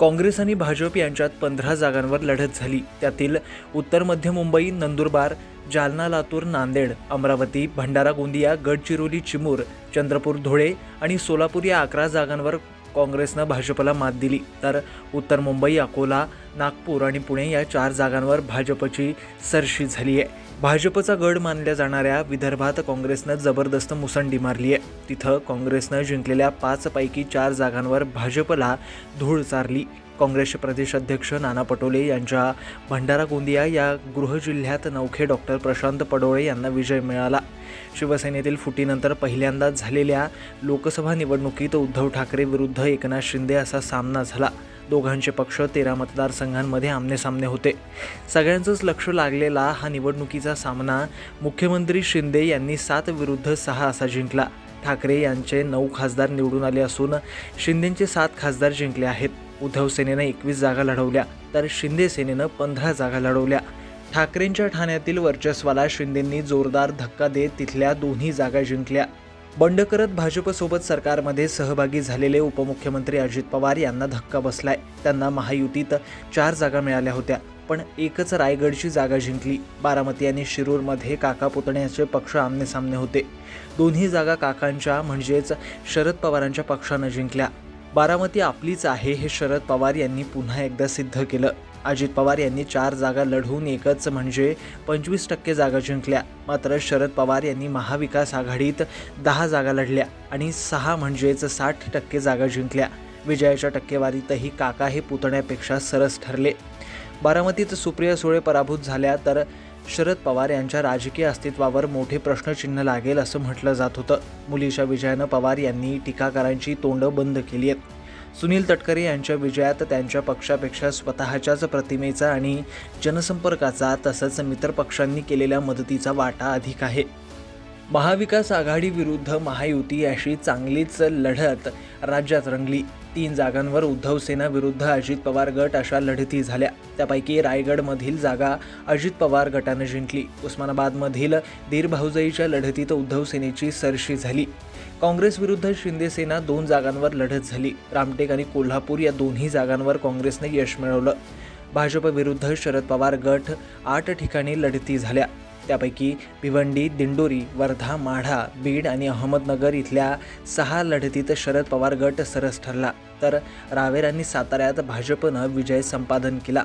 काँग्रेस आणि भाजप यांच्यात पंधरा जागांवर लढत झाली. त्यातील उत्तर मध्य मुंबई नंदुरबार जालना लातूर नांदेड अमरावती भंडारा गोंदिया गडचिरोली चिमूर चंद्रपूर धुळे आणि सोलापूर या अकरा जागांवर काँग्रेसनं भाजपला मात दिली. तर उत्तर मुंबई अकोला नागपूर आणि पुणे या चार जागांवर भाजपची सरशी झाली आहे भाजपचा गड मानल्या जाणाऱ्या विदर्भात काँग्रेसनं जबरदस्त मुसंडी मारली आहे तिथं काँग्रेसनं जिंकलेल्या पाचपैकी चार जागांवर भाजपला धूळ चारली. काँग्रेसचे प्रदेश अध्यक्ष नाना पटोले यांच्या भंडारा गोंदिया या गृहजिल्ह्यात नौखे डॉक्टर प्रशांत पडोळे यांना विजय मिळाला. शिवसेनेतील फुटीनंतर पहिल्यांदाच झालेल्या लोकसभा निवडणुकीत उद्धव ठाकरे विरुद्ध एकनाथ शिंदे असा सामना झाला. दोघांचे पक्ष तेरा मतदारसंघांमध्ये आमनेसामने होते. सगळ्यांचंच लक्ष लागलेला हा निवडणुकीचा सामना मुख्यमंत्री शिंदे यांनी सात विरुद्ध सहा असा जिंकला. ठाकरे यांचे नऊ खासदार निवडून आले असून शिंदेंचे सात खासदार जिंकले आहेत. उद्धव सेनेनं एकवीस जागा लढवल्या तर शिंदे सेनेनं पंधरा जागा लढवल्या. ठाकरेंच्या ठाण्यातील वर्चस्वाला शिंदेंनी जोरदार धक्का देत तिथल्या दोन्ही जागा जिंकल्या. बंड करत भाजपसोबत सरकारमध्ये सहभागी झालेले उपमुख्यमंत्री अजित पवार यांना धक्का बसलाय. त्यांना महायुतीत चार जागा मिळाल्या होत्या पण एकच रायगडची जागा जिंकली. बारामती आणि शिरूरमध्ये काका पुतण्याचे पक्ष आमनेसामने होते. दोन्ही जागा काकांच्या म्हणजेच शरद पवारांच्या पक्षानं जिंकल्या. बारामती आपलीच आहे हे शरद पवार यांनी पुन्हा एकदा सिद्ध केलं. अजित पवार यांनी चार जागा लढवून एकच म्हणजे पंचवीस टक्के जागा जिंकल्या. मात्र शरद पवार यांनी महाविकास आघाडीत दहा जागा लढल्या आणि सहा म्हणजेच साठ टक्के जागा जिंकल्या. विजयाच्या टक्केवारीतही काका हे पुतण्यापेक्षा सरस ठरले. बारामतीत सुप्रिया सुळे पराभूत झाल्या तर शरद पवार यांच्या राजकीय अस्तित्वावर मोठे प्रश्नचिन्ह लागेल असं म्हटलं जात होतं. मुलीच्या विजयानं पवार यांनी टीकाकारांची तोंडं बंद केली आहेत. सुनील तटकरे यांच्या विजयात त्यांच्या पक्षापेक्षा स्वतःच्याच प्रतिमेचा आणि जनसंपर्काचा तसंच मित्रपक्षांनी केलेल्या मदतीचा वाटा अधिक आहे. महाविकास आघाडीविरुद्ध महायुती अशी चांगलीच लढत राज्यात रंगली. तीन जागांवर उद्धव सेना विरुद्ध अजित पवार गट अशा लढती झाल्या. त्यापैकी रायगडमधील जागा अजित पवार गटानं जिंकली. उस्मानाबादमधील दीर भाऊजाईच्या लढतीत उद्धव सेनेची सरशी झाली. काँग्रेस विरुद्ध शिंदेसेना दोन जागांवर लढत झाली. रामटेक आणि कोल्हापूर या दोन्ही जागांवर काँग्रेसने यश मिळवलं. भाजप विरुद्ध शरद पवार गट आठ ठिकाणी लढती झाल्या. त्यापैकी भिवंडी दिंडोरी वर्धा माढा बीड आणि अहमदनगर इथल्या सहा लढतीत शरद पवार गट सरस ठरला. तर रावेर साताऱ्यात भाजपनं विजय संपादन केला.